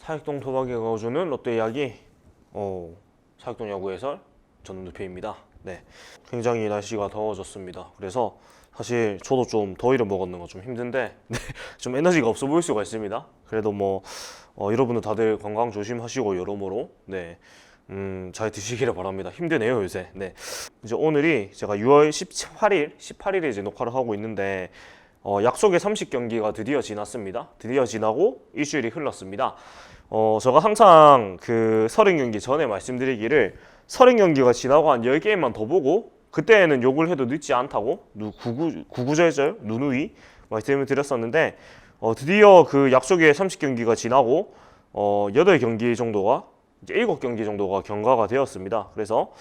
사익동 도박에 거주는 롯데 이야기 어, 사익동 야구 해설 전두표입니다. 네, 굉장히 날씨가 더워졌습니다. 그래서 사실 저도 좀 더위를 먹었는 거 좀 힘든데 네, 좀 에너지가 없어 보일 수가 있습니다. 그래도 뭐 어, 여러분들 다들 건강 조심하시고 여러모로 네. 음, 잘 드시기를 바랍니다. 힘드네요, 요새. 네. 이제 오늘이 제가 6월 18일, 18일에 이제 녹화를 하고 있는데 어, 약속의 30경기가 드디어 지났습니다. 드디어 지나고 일주일이 흘렀습니다. 어, 제가 항상 그 30경기 전에 말씀드리기를 30경기가 지나고 한 10게임만 더 보고 그때는 욕을 해도 늦지 않다고 누 구구 구구절절 누누이 말씀을 드렸었는데 어, 드디어 그 약속의 30경기가 지나고 어, 8경기 정도가 이제 7경기 정도가 경과가 되었습니다. 그래서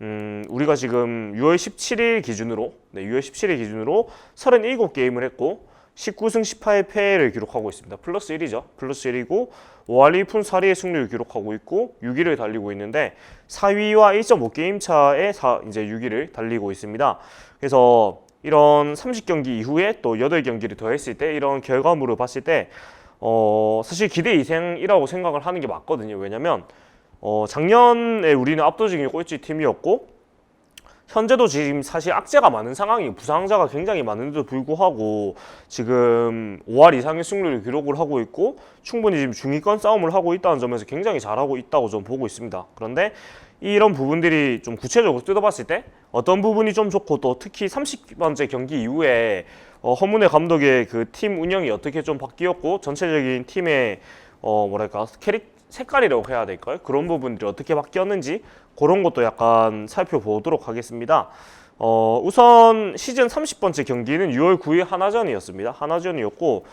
음, 우리가 지금 6월 17일 기준으로 네, 6월 17일 기준으로 37게임을 했고 19승 18패를 기록하고 있습니다. 플러스 1이죠. 플러스 1이고 5할 2푼 4리의 승리를 기록하고 있고 6위를 달리고 있는데 4위와 1.5게임 차에 4, 이제 6위를 달리고 있습니다. 그래서 이런 30경기 이후에 또 8경기를 더했을 때 이런 결과물을 봤을 때 어, 사실 기대 이생이라고 생각을 하는 게 맞거든요. 왜냐면 어, 작년에 우리는 압도적인 꼴찌 팀이었고 현재도 지금 사실 악재가 많은 상황이 부상자가 굉장히 많은데도 불구하고 지금 5할 이상의 승률을 기록을 하고 있고 충분히 지금 중위권 싸움을 하고 있다는 점에서 굉장히 잘하고 있다고 좀 보고 있습니다. 그런데 이런 부분들이 좀 구체적으로 뜯어봤을 때 어떤 부분이 좀 좋고 또 특히 30번째 경기 이후에 어, 허문회 감독의 그 팀 운영이 어떻게 좀 바뀌었고 전체적인 팀의 어 뭐랄까 캐릭 색깔이라고 해야 될까요? 그런 부분들이 어떻게 바뀌었는지 그런 것도 약간 살펴보도록 하겠습니다. 어, 우선 시즌 30번째 경기는 6월 9일 하나전이었습니다. 하나전이었고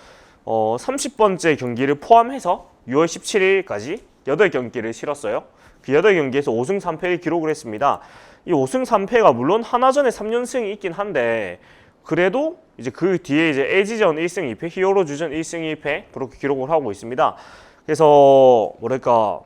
어, 30번째 경기를 포함해서 6월 17일까지 8경기를 치렀어요. 그 8경기에서 5승 3패를 기록을 했습니다. 이 5승 3패가 물론 하나전에 3연승이 있긴 한데 그래도 이제 그 뒤에 이제 LG전 1승 2패, 히어로즈전 1승 1패 그렇게 기록을 하고 있습니다. 그래서 뭐랄까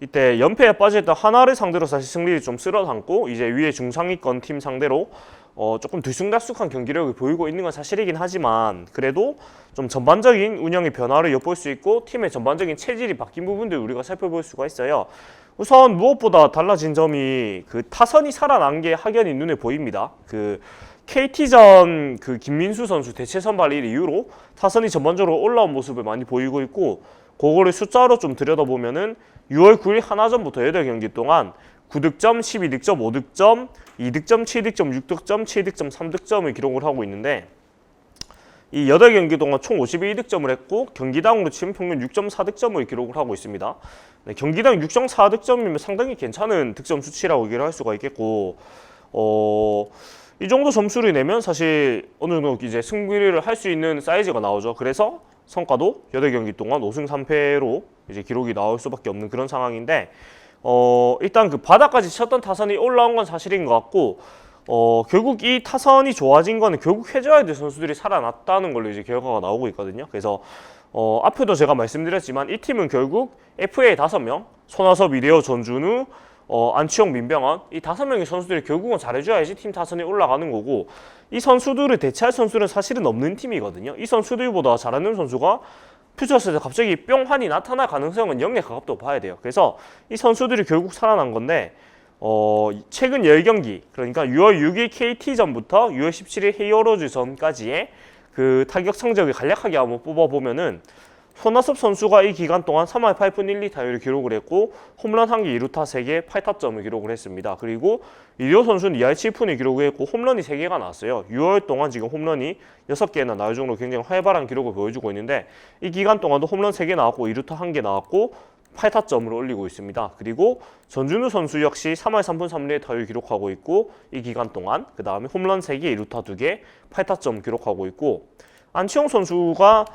이때 연패에 빠졌던 하나를 상대로 사실 승리를 좀 쓸어 담고 이제 위에 중상위권 팀 상대로 어 조금 들쑥날쑥한 경기력을 보이고 있는 건 사실이긴 하지만 그래도 좀 전반적인 운영의 변화를 엿볼 수 있고 팀의 전반적인 체질이 바뀐 부분들 우리가 살펴볼 수가 있어요. 우선 무엇보다 달라진 점이 그 타선이 살아난 게 확연히 눈에 보입니다. 그 KT전 그 김민수 선수 대체 선발일 이후로 타선이 전반적으로 올라온 모습을 많이 보이고 있고 그거를 숫자로 좀 들여다보면은 6월 9일 하나전부터 8경기 동안 9득점, 12득점, 5득점, 2득점, 7득점, 6득점, 7득점, 3득점을 기록을 하고 있는데 이 8경기 동안 총 52득점을 했고 경기당으로 치면 평균 6.4득점을 기록을 하고 있습니다. 네, 경기당 6.4득점이면 상당히 괜찮은 득점 수치라고 얘기를 할 수가 있겠고 어, 이 정도 점수를 내면 사실 어느 정도 이제 승부를 할 수 있는 사이즈가 나오죠. 그래서 성과도 8경기 동안 5승 3패로 이제 기록이 나올 수밖에 없는 그런 상황인데 어, 일단 그 바닥까지 쳤던 타선이 올라온 건 사실인 것 같고 어, 결국 이 타선이 좋아진 거는 결국 해줘야 될 선수들이 살아났다는 걸로 이제 결과가 나오고 있거든요. 그래서 어, 앞에도 제가 말씀드렸지만 이 팀은 결국 FA 다섯 명 손아섭, 이대호, 전준우, 어, 안치홍, 민병헌 이 다섯 명의 선수들이 결국은 잘해줘야지 팀 타선이 올라가는 거고 이 선수들을 대체할 선수는 사실은 없는 팀이거든요. 이 선수들보다 잘하는 선수가 퓨처스에서 갑자기 뿅한이 나타날 가능성은 영에 가깝다고 봐야 돼요. 그래서 이 선수들이 결국 살아난 건데 어, 최근 10경기 그러니까 6월 6일 KT전부터 6월 17일 헤이어로즈전까지의 그 타격 성적을 간략하게 한번 뽑아보면은 손아섭 선수가 이 기간 동안 3할 8푼 1리 타율을 기록을 했고 홈런 1개 2루타 3개 8타점을 기록을 했습니다. 그리고 이리오 선수는 2할 7푼을 기록을 했고 홈런이 3개가 나왔어요. 6월 동안 지금 홈런이 6개나 나올 정도로 굉장히 활발한 기록을 보여주고 있는데 이 기간 동안도 홈런 3개 나왔고 2루타 1개 나왔고 8타점을 올리고 있습니다. 그리고 전준우 선수 역시 3할 3푼 3리의 타율 기록하고 있고 이 기간 동안 그 다음에 홈런 3개, 2루타 2개, 8타점 기록하고 있고 안치홍 선수가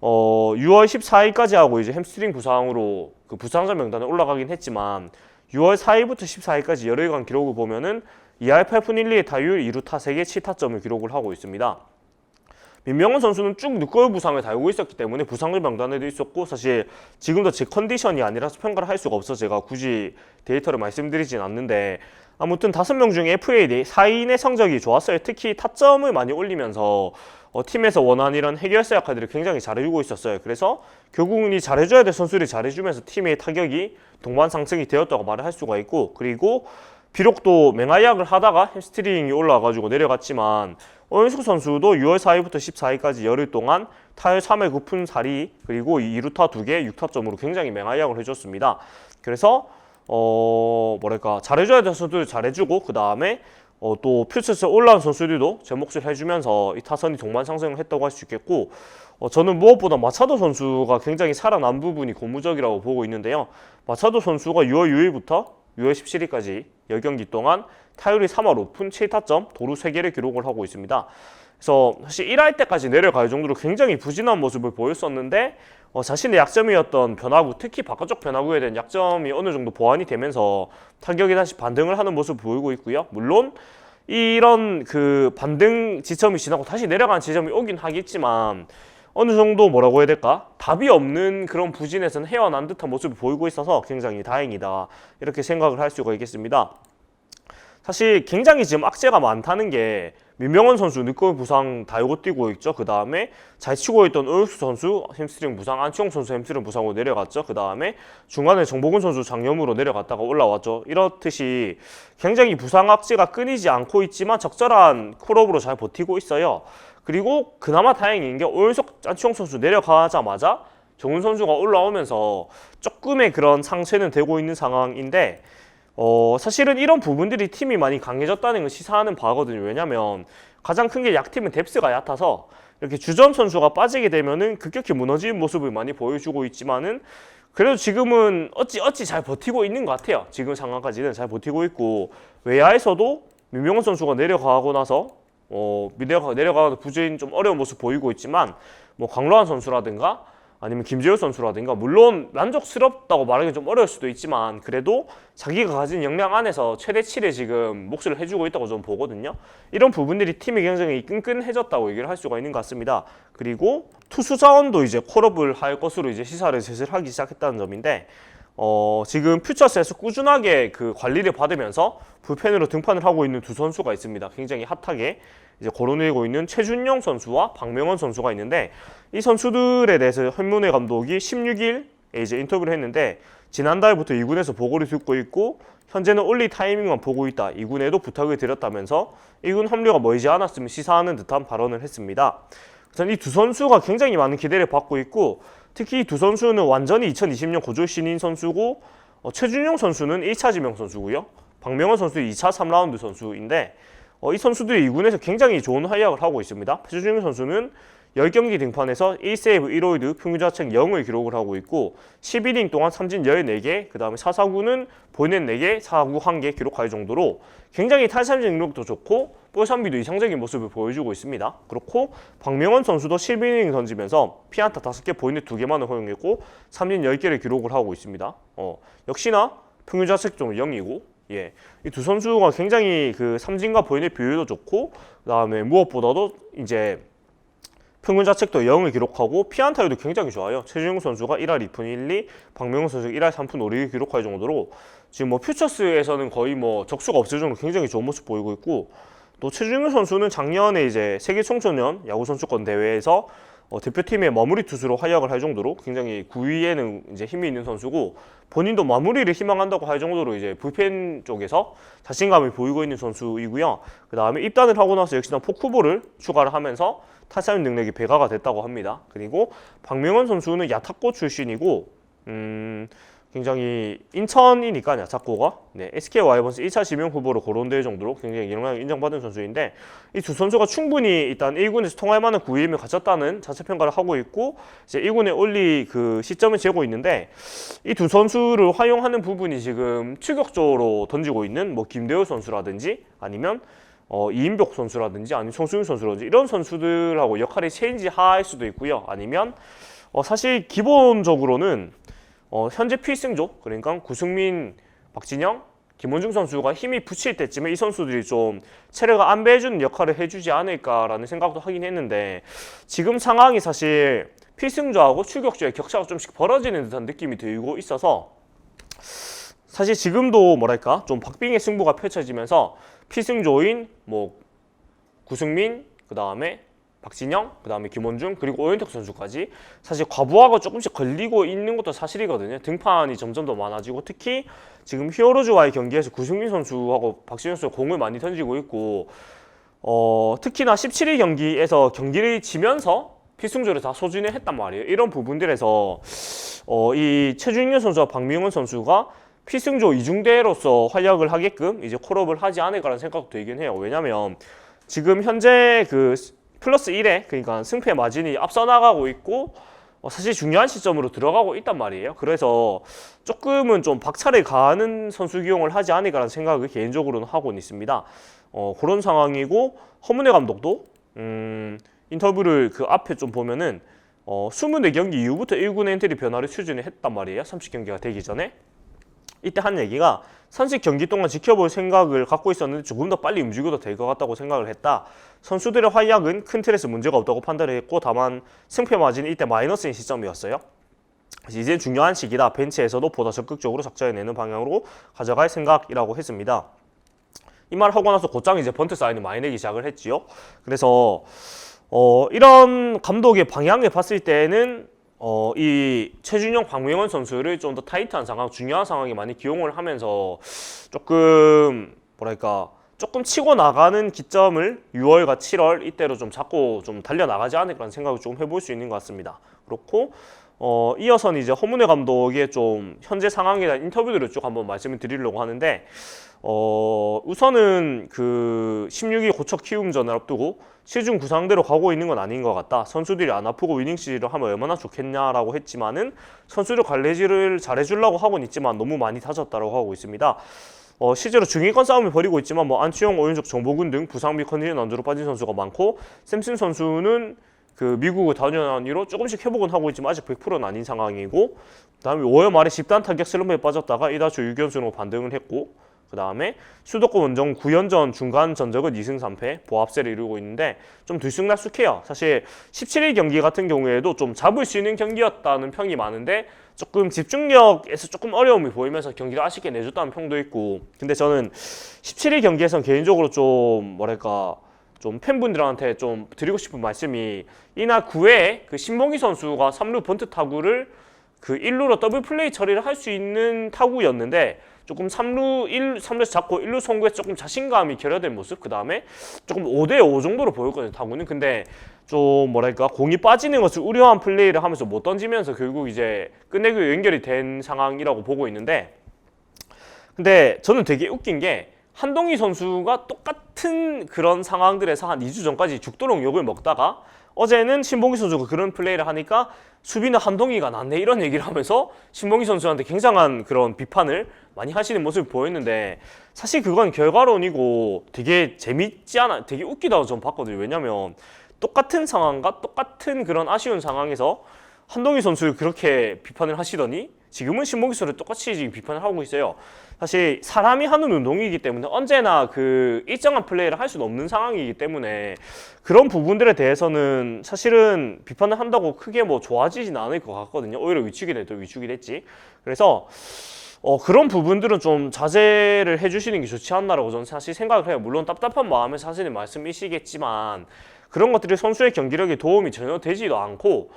어, 6월 14일까지 하고 이제 햄스트링 부상으로 그 부상자 명단에 올라가긴 했지만 6월 4일부터 14일까지 열흘간 기록을 보면은 2할 8푼 1리의 타율 2루타 3개 7타점을 기록을 하고 있습니다. 민명원 선수는 쭉 늑골 부상을 달고 있었기 때문에 부상을 명단에도 있었고 사실 지금도 제 컨디션이 아니라서 평가를 할 수가 없어 서 제가 굳이 데이터를 말씀드리진 않는데 아무튼 다섯 명 중에 FA 4인의 성적이 좋았어요. 특히 타점을 많이 올리면서 어, 팀에서 원하는 이런 해결사 역할들을 굉장히 잘해주고 있었어요. 그래서 결국은 이 잘해줘야 될 선수들이 잘해주면서 팀의 타격이 동반 상승이 되었다고 말을 할 수가 있고 그리고 비록 또 맹활약을 하다가 햄스트링이 올라와가지고 내려갔지만 오현숙 선수도 6월 4일부터 14일까지 열흘 동안 타율 3회 9푼 4리 그리고 2루타 2개 6타점으로 굉장히 맹활약을 해줬습니다. 그래서 어 뭐랄까 잘해줘야 될 선수들 잘해주고 그 다음에 어, 또 퓨처스에 올라온 선수들도 제 몫을 해주면서 이 타선이 동반 상승을 했다고 할 수 있겠고 어, 저는 무엇보다 마차도 선수가 굉장히 살아난 부분이 고무적이라고 보고 있는데요. 마차도 선수가 6월 6일부터 6월 17일까지 10경기 동안 타율이 3할 5푼 7타점 도루 3개를 기록을 하고 있습니다. 그래서 사실 1할 때까지 내려갈 정도로 굉장히 부진한 모습을 보였었는데 어, 자신의 약점이었던 변화구 특히 바깥쪽 변화구에 대한 약점이 어느 정도 보완이 되면서 타격이 다시 반등을 하는 모습을 보이고 있고요. 물론 이런 그 반등 지점이 지나고 다시 내려가는 지점이 오긴 하겠지만 어느 정도 뭐라고 해야 될까 답이 없는 그런 부진에서는 헤어난 듯한 모습을 보이고 있어서 굉장히 다행이다 이렇게 생각을 할 수가 있겠습니다. 사실 굉장히 지금 악재가 많다는 게 민명원 선수 늑골 부상 다이고 뛰고 있죠. 그 다음에 잘 치고 있던 오윤수 선수 햄스트링 부상, 안치홍 선수 햄스트링 부상으로 내려갔죠. 그 다음에 중간에 정보근 선수 장염으로 내려갔다가 올라왔죠. 이렇듯이 굉장히 부상 악재가 끊이지 않고 있지만 적절한 콜업으로 잘 버티고 있어요. 그리고 그나마 다행인 게 오윤석 안치홍 선수 내려가자마자 정훈 선수가 올라오면서 조금의 그런 상쇄는 되고 있는 상황인데 어, 사실은 이런 부분들이 팀이 많이 강해졌다는 걸 시사하는 바거든요. 왜냐면 가장 큰 게 약팀은 뎁스가 얕아서 이렇게 주전 선수가 빠지게 되면은 급격히 무너지는 모습을 많이 보여주고 있지만은 그래도 지금은 어찌 어찌 잘 버티고 있는 것 같아요. 지금 상황까지는 잘 버티고 있고 외야에서도 민명훈 선수가 내려가고 나서 어, 내려가 내려가도 부진 좀 어려운 모습 보이고 있지만 뭐 강로한 선수라든가 아니면 김재호 선수라든가 물론 만족스럽다고 말하기 좀 어려울 수도 있지만 그래도 자기가 가진 역량 안에서 최대치를 지금 몫을 해주고 있다고 저는 보거든요. 이런 부분들이 팀이 굉장히 끈끈해졌다고 얘기를 할 수가 있는 것 같습니다. 그리고 투수 자원도 이제 콜업을 할 것으로 이제 시사를 슬슬 하기 시작했다는 점인데 어, 지금 퓨처스에서 꾸준하게 그 관리를 받으면서 불펜으로 등판을 하고 있는 두 선수가 있습니다. 굉장히 핫하게 이제 거론되고 있는 최준용 선수와 박명원 선수가 있는데 이 선수들에 대해서 현문회 감독이 16일에 이제 인터뷰를 했는데 지난달부터 2군에서 보고를 듣고 있고 현재는 올리 타이밍만 보고 있다. 2군에도 부탁을 드렸다면서 2군 합류가 멀지 않았음을 시사하는 듯한 발언을 했습니다. 우선 이 두 선수가 굉장히 많은 기대를 받고 있고 특히 이두 선수는 완전히 2020년 고졸 신인 선수고 어, 최준용 선수는 1차 지명 선수고요. 박명원 선수 2차 3라운드 선수인데 어, 이 선수들이 2군에서 굉장히 좋은 활약을 하고 있습니다. 최준용 선수는 10경기 등판에서 1세이브 1호이드 평균 자책 0을 기록을 하고 있고 11이닝 동안 삼진 14개, 그 다음에 4사구는 본넷 4개, 4구 1개 기록할 정도로 굉장히 탈삼진 능력도 좋고 볼 삼비도 이상적인 모습을 보여주고 있습니다. 그렇고 박명원 선수도 11이닝 던지면서 피안타 5개, 본넷 2개만을 허용했고 삼진 10개를 기록을 하고 있습니다. 어, 역시나 평균 자책점은 0이고 예, 이 두 선수가 굉장히 그 삼진과 보인의 비율도 좋고 그다음에 무엇보다도 이제 평균 자책도 0을 기록하고 피안타율도 굉장히 좋아요. 최준용 선수가 1할 2푼 1, 2, 박명훈 선수가 1할 3푼 5리를 기록할 정도로 지금 뭐 퓨처스에서는 거의 뭐 적수가 없을 정도로 굉장히 좋은 모습 보이고 있고 또 최준용 선수는 작년에 이제 세계 청소년 야구 선수권 대회에서 어, 대표팀의 마무리 투수로 활약을 할 정도로 굉장히 구위에는 이제 힘이 있는 선수고 본인도 마무리를 희망한다고 할 정도로 이제 불펜 쪽에서 자신감을 보이고 있는 선수이고요. 그 다음에 입단을 하고 나서 역시나 포크볼을 추가를 하면서 타사인 능력이 배가가 됐다고 합니다. 그리고 박명원 선수는 야타코 출신이고 음, 굉장히 인천이니까 야타코가 네, SK 와이번스 1차 지명 후보로 거론될 정도로 굉장히 영향을 인정받은 선수인데 이 두 선수가 충분히 일단 1군에서 통할 만한 구위임을 가졌다는 자체 평가를 하고 있고 이제 1군에 올리 그 시점을 재고 있는데 이 두 선수를 활용하는 부분이 지금 추격적으로 던지고 있는 뭐 김대호 선수라든지 아니면 어, 이인벽 선수라든지 아니면 송수민 선수라든지 이런 선수들하고 역할이 체인지할 수도 있고요. 아니면 어, 사실 기본적으로는 어, 현재 필승조 그러니까 구승민, 박진영, 김원중 선수가 힘이 붙일 때쯤에 이 선수들이 좀 체력을 안배해주는 역할을 해주지 않을까라는 생각도 하긴 했는데 지금 상황이 사실 필승조하고 출격조의 격차가 좀씩 벌어지는 듯한 느낌이 들고 있어서 사실 지금도 뭐랄까 좀 박빙의 승부가 펼쳐지면서 필승조인 뭐 구승민 그 다음에 박진영 그 다음에 김원중 그리고 오현택 선수까지 사실 과부하가 조금씩 걸리고 있는 것도 사실이거든요 등판이 점점 더 많아지고 특히 지금 히어로즈와의 경기에서 구승민 선수하고 박진영 선수가 공을 많이 던지고 있고 어, 특히나 17일 경기에서 경기를 지면서 필승조를 다 소진을 했단 말이에요 이런 부분들에서 어, 이 최준현 선수와 박명훈 선수가 필승조 이중대로서 활약을 하게끔 이제 콜업을 하지 않을까라는 생각도 들긴 해요. 왜냐면 지금 현재 그 플러스 1에 그러니까 승패 마진이 앞서 나가고 있고 어, 사실 중요한 시점으로 들어가고 있단 말이에요. 그래서 조금은 좀 박차를 가하는 선수 기용을 하지 않을까라는 생각을 개인적으로는 하고는 있습니다. 어, 그런 상황이고 허문회 감독도 음, 인터뷰를 그 앞에 좀 보면은 어, 24경기 이후부터 1군 엔트리 변화를 추진을 했단 말이에요. 30경기가 되기 전에. 이때 한 얘기가 30경기 동안 지켜볼 생각을 갖고 있었는데 조금 더 빨리 움직여도 될 것 같다고 생각을 했다. 선수들의 활약은 큰 틀에서 문제가 없다고 판단을 했고 다만 승패 마진이 이때 마이너스인 시점이었어요. 이제 중요한 시기다. 벤치에서도 보다 적극적으로 작전해내는 방향으로 가져갈 생각이라고 했습니다. 이말 하고 나서 곧장 이제 번트 사인을 많이 내기 시작을 했지요. 그래서 어, 이런 감독의 방향을 봤을 때는 어, 이 최준영, 박명원 선수를 좀 더 타이트한 상황, 중요한 상황에 많이 기용을 하면서 조금 뭐랄까 조금 치고 나가는 기점을 6월과 7월 이때로 좀 잡고 좀 달려 나가지 않을까라는 생각을 좀 해볼 수 있는 것 같습니다. 그렇고 어, 이어서는 이제 허문회 감독의 좀 현재 상황에 대한 인터뷰들을 쭉 한번 말씀을 드리려고 하는데 어, 우선은 그 16위 고척 키움 전을 앞두고 시중 구상대로 가고 있는 건 아닌 것 같다. 선수들이 안 아프고 위닝 시즌을 하면 얼마나 좋겠냐라고 했지만은 선수들 관리지를 잘해주려고 하고는 있지만 너무 많이 다쳤다라고 하고 있습니다. 어, 실제로 중위권 싸움을 벌이고 있지만 뭐 안치홍, 오윤석, 정보근 등 부상 및 컨디션 안주로 빠진 선수가 많고 샘슨 선수는 그 미국을 다녀온 이로 조금씩 회복은 하고 있지만 아직 100%는 아닌 상황이고 그다음에 5월 말에 10단 타격 슬럼프에 빠졌다가 1다수 6연승으로 반등을 했고 그 다음에 수도권 원정 9연전 중간 전적은 2승 3패 보합세를 이루고 있는데 좀 들쑥날쑥해요. 사실 17일 경기 같은 경우에도 좀 잡을 수 있는 경기였다는 평이 많은데 조금 집중력에서 조금 어려움이 보이면서 경기를 아쉽게 내줬다는 평도 있고 근데 저는 17일 경기에선 개인적으로 좀 뭐랄까 좀 팬분들한테 좀 드리고 싶은 말씀이 이날 9회에 그 신봉희 선수가 3루 번트 타구를 그 1루로 더블 플레이 처리를 할 수 있는 타구였는데 조금 3루 1 3루에서 잡고 1루 송구에 조금 자신감이 결여된 모습 그 다음에 조금 5대 5 정도로 보였거든요 타구는. 근데 좀 뭐랄까 공이 빠지는 것을 우려한 플레이를 하면서 못 던지면서 결국 이제 끝내기 연결이 된 상황이라고 보고 있는데 근데 저는 되게 웃긴 게 한동희 선수가 똑같은 그런 상황들에서 한 2주 전까지 죽도록 욕을 먹다가 어제는 신봉기 선수가 그런 플레이를 하니까 수비는 한동희가 낫네 이런 얘기를 하면서 신봉기 선수한테 굉장한 그런 비판을 많이 하시는 모습을 보였는데 사실 그건 결과론이고 되게 재밌지 않아 되게 웃기다고 저는 봤거든요 왜냐면 똑같은 상황과 똑같은 그런 아쉬운 상황에서 한동희 선수를 그렇게 비판을 하시더니 지금은 신봉기 선수를 똑같이 지금 비판을 하고 있어요. 사실 사람이 하는 운동이기 때문에 언제나 그 일정한 플레이를 할 수는 없는 상황이기 때문에 그런 부분들에 대해서는 사실은 비판을 한다고 크게 뭐 좋아지진 않을 것 같거든요. 오히려 위축이 돼도 위축이 됐지. 그래서 어, 그런 부분들은 좀 자제를 해주시는 게 좋지 않나라고 저는 사실 생각을 해요. 물론 답답한 마음에 사실은 말씀이시겠지만 그런 것들이 선수의 경기력에 도움이 전혀 되지도 않고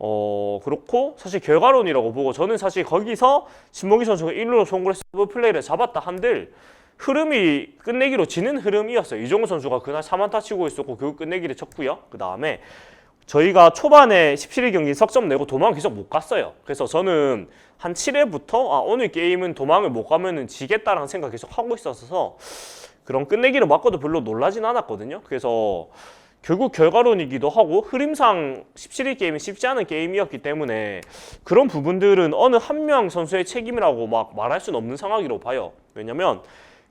어 그렇고 사실 결과론이라고 보고 저는 사실 거기서 신봉기 선수가 1루로 송구를 서브 플레이를 잡았다 한들 흐름이 끝내기로 지는 흐름이었어요. 이종우 선수가 그날 3안타 치고 있었고 결국 끝내기를 쳤고요. 그 다음에 저희가 초반에 17일 경기 석점 내고 도망 계속 못 갔어요. 그래서 저는 한 7회부터 아 오늘 게임은 도망을 못 가면은 지겠다라는 생각 계속 하고 있었어서 그런 끝내기를 맞고도 별로 놀라진 않았거든요. 그래서 결국 결과론이기도 하고 흐름상 17일 게임이 쉽지 않은 게임이었기 때문에 그런 부분들은 어느 한 명 선수의 책임이라고 막 말할 수는 없는 상황이라고 봐요. 왜냐면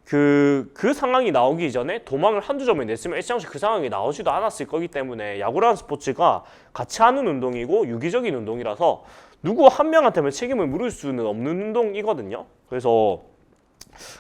그, 그 상황이 나오기 전에 도망을 한두 점을 냈으면 일장씩 그 상황이 나오지도 않았을 거기 때문에 야구라는 스포츠가 같이 하는 운동이고 유기적인 운동이라서 누구 한 명한테만 책임을 물을 수는 없는 운동이거든요. 그래서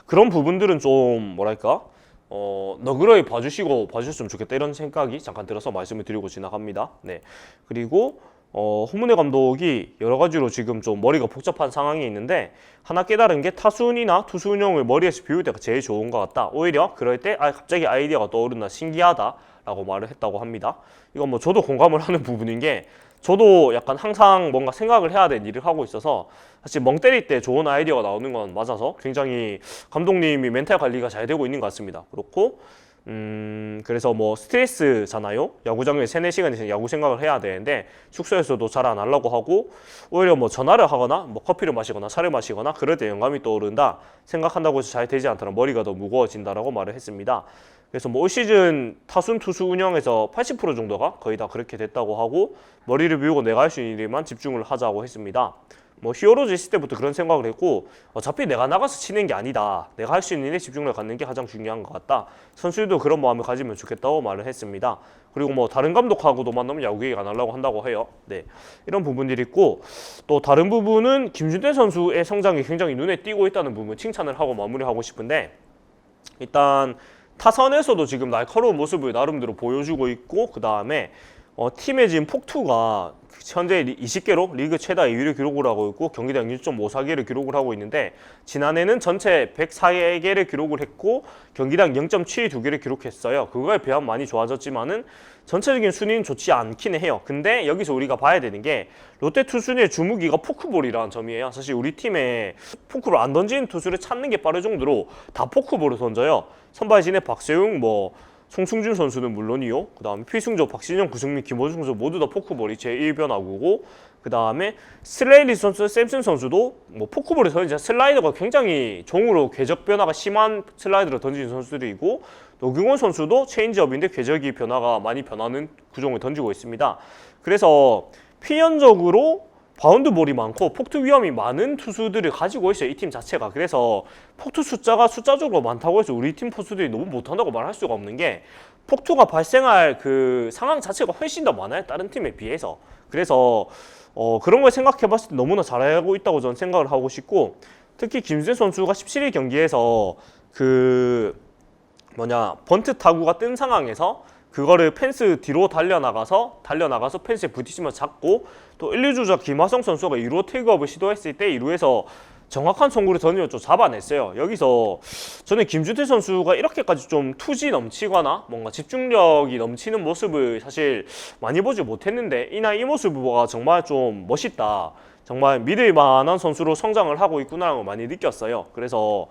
그런 부분들은 좀 뭐랄까 어 너그러이 봐주시고 봐주셨으면 좋겠다 이런 생각이 잠깐 들어서 말씀을 드리고 지나갑니다. 네 그리고 어, 홍문회 감독이 여러 가지로 지금 좀 머리가 복잡한 상황이 있는데 하나 깨달은 게 타순이나 운영을 머리에서 비울 때가 제일 좋은 것 같다. 오히려 그럴 때 아, 갑자기 아이디어가 떠오른다 신기하다 라고 말을 했다고 합니다. 이건 뭐 저도 공감을 하는 부분인 게 저도 약간 항상 뭔가 생각을 해야 되는 일을 하고 있어서 사실 멍 때릴 때 좋은 아이디어가 나오는 건 맞아서 굉장히 감독님이 멘탈 관리가 잘 되고 있는 것 같습니다. 그렇고 음 그래서 뭐 스트레스잖아요. 야구장에 세네 시간 이상 야구 생각을 해야 되는데 숙소에서도 잘 안 하려고 하고 오히려 뭐 전화를 하거나 뭐 커피를 마시거나 차를 마시거나 그럴 때 영감이 떠오른다 생각한다고 해서 잘 되지 않다면 머리가 더 무거워진다라고 말을 했습니다. 그래서 뭐 올 시즌 타순 투수 운영에서 80% 정도가 거의 다 그렇게 됐다고 하고 머리를 비우고 내가 할 수 있는 일에만 집중을 하자고 했습니다. 뭐 히어로즈 있을 때부터 그런 생각을 했고 어차피 내가 나가서 치는 게 아니다. 내가 할 수 있는 일에 집중을 갖는 게 가장 중요한 것 같다. 선수들도 그런 마음을 가지면 좋겠다고 말을 했습니다. 그리고 뭐 다른 감독하고도 만나면 야구 얘기 안 하려고 한다고 해요. 네. 이런 부분들이 있고 또 다른 부분은 김준태 선수의 성장이 굉장히 눈에 띄고 있다는 부분 칭찬을 하고 마무리하고 싶은데 일단 타선에서도 지금 날카로운 모습을 나름대로 보여주고 있고 그 다음에 어, 팀의 지금 폭투가 현재 20개로 리그 최다 2위를 기록을 하고 있고 경기당 6.54개를 기록을 하고 있는데 지난해는 전체 104개를 기록을 했고 경기당 0.72개를 기록했어요. 그거에 비하면 많이 좋아졌지만은 전체적인 순위는 좋지 않긴 해요. 근데 여기서 우리가 봐야 되는 게 롯데 투수의 주무기가 포크볼이라는 점이에요. 사실 우리 팀에 포크를 안 던지는 투수를 찾는 게 빠를 정도로 다 포크볼을 던져요. 선발진의 박세웅 뭐 송승준 선수는 물론이요. 그 다음에 피승조, 박신영, 구승민, 김호중 선수 모두 다 포크볼이 제1변화구고 그 다음에 슬레이리 선수, 샘슨 선수도 뭐 포크볼을 던지자 슬라이더가 굉장히 종으로 궤적 변화가 심한 슬라이더를 던지는 선수들이고 노경원 선수도 체인지업인데 궤적이 변화가 많이 변하는 구종을 던지고 있습니다. 그래서 필연적으로 바운드 볼이 많고 폭투 위험이 많은 투수들을 가지고 있어요. 이 팀 자체가. 그래서 폭투 숫자가 숫자적으로 많다고 해서 우리 팀 포수들이 너무 못한다고 말할 수가 없는 게 폭투가 발생할 그 상황 자체가 훨씬 더 많아요. 다른 팀에 비해서. 그래서 어, 그런 걸 생각해 봤을 때 너무나 잘하고 있다고 저는 생각을 하고 싶고 특히 김수현 선수가 17일 경기에서 그 뭐냐 번트 타구가 뜬 상황에서 그거를 펜스 뒤로 달려나가서 달려나가서 펜스에 부딪히며 잡고 또 1, 2주자 김하성 선수가 2루 테이크업을 시도했을 때 2루에서 정확한 송구를 좀 잡아냈어요. 여기서 저는 김준태 선수가 이렇게까지 좀 투지 넘치거나 뭔가 집중력이 넘치는 모습을 사실 많이 보지 못했는데 이날 이 모습가 정말 좀 멋있다. 정말 믿을 만한 선수로 성장을 하고 있구나라는 걸 많이 느꼈어요. 그래서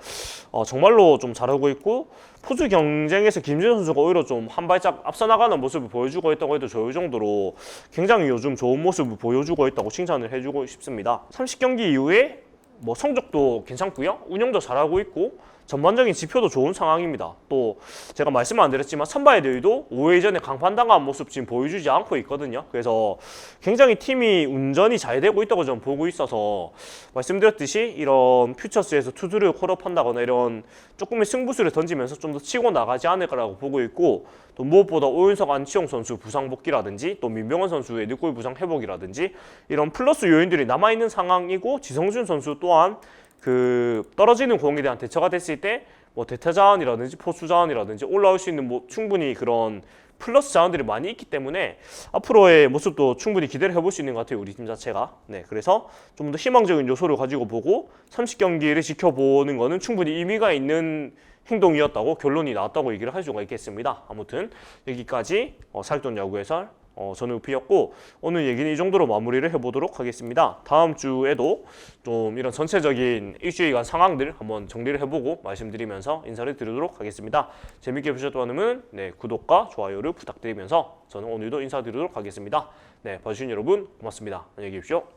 어, 정말로 좀 잘하고 있고 포수 경쟁에서 김준 선수가 오히려 좀 한 발짝 앞서 나가는 모습을 보여주고 있다고 해도 좋을 정도로 굉장히 요즘 좋은 모습을 보여주고 있다고 칭찬을 해주고 싶습니다. 30경기 이후에 뭐 성적도 괜찮고요. 운영도 잘하고 있고 전반적인 지표도 좋은 상황입니다. 또 제가 말씀 안 드렸지만 선발들도 5회 전에 강판당한 모습 지금 보여주지 않고 있거든요. 그래서 굉장히 팀이 운전이 잘 되고 있다고 저는 보고 있어서 말씀드렸듯이 이런 퓨처스에서 투수를 콜업한다거나 이런 조금의 승부수를 던지면서 좀 더 치고 나가지 않을까라고 보고 있고 또 무엇보다 오윤석 안치홍 선수 부상 복귀라든지 또 민병헌 선수의 늑골 부상 회복이라든지 이런 플러스 요인들이 남아 있는 상황이고 지성준 선수 또한 그 떨어지는 공에 대한 대처가 됐을 때 뭐 대타 자원이라든지 포수 자원이라든지 올라올 수 있는 뭐 충분히 그런 플러스 자원들이 많이 있기 때문에 앞으로의 모습도 충분히 기대를 해볼 수 있는 것 같아요 우리 팀 자체가. 네 그래서 좀 더 희망적인 요소를 가지고 보고 30경기를 지켜보는 거는 충분히 의미가 있는 행동이었다고 결론이 나왔다고 얘기를 할 수가 있겠습니다. 아무튼 여기까지 어, 살돈 야구 해설 어, 저는 우피였고 오늘 얘기는 이 정도로 마무리를 해보도록 하겠습니다. 다음 주에도 좀 이런 전체적인 일주일간 상황들 한번 정리를 해보고 말씀드리면서 인사를 드리도록 하겠습니다. 재밌게 보셨다면 네, 구독과 좋아요를 부탁드리면서 저는 오늘도 인사드리도록 하겠습니다. 네, 봐주신 여러분 고맙습니다. 안녕히 계십시오.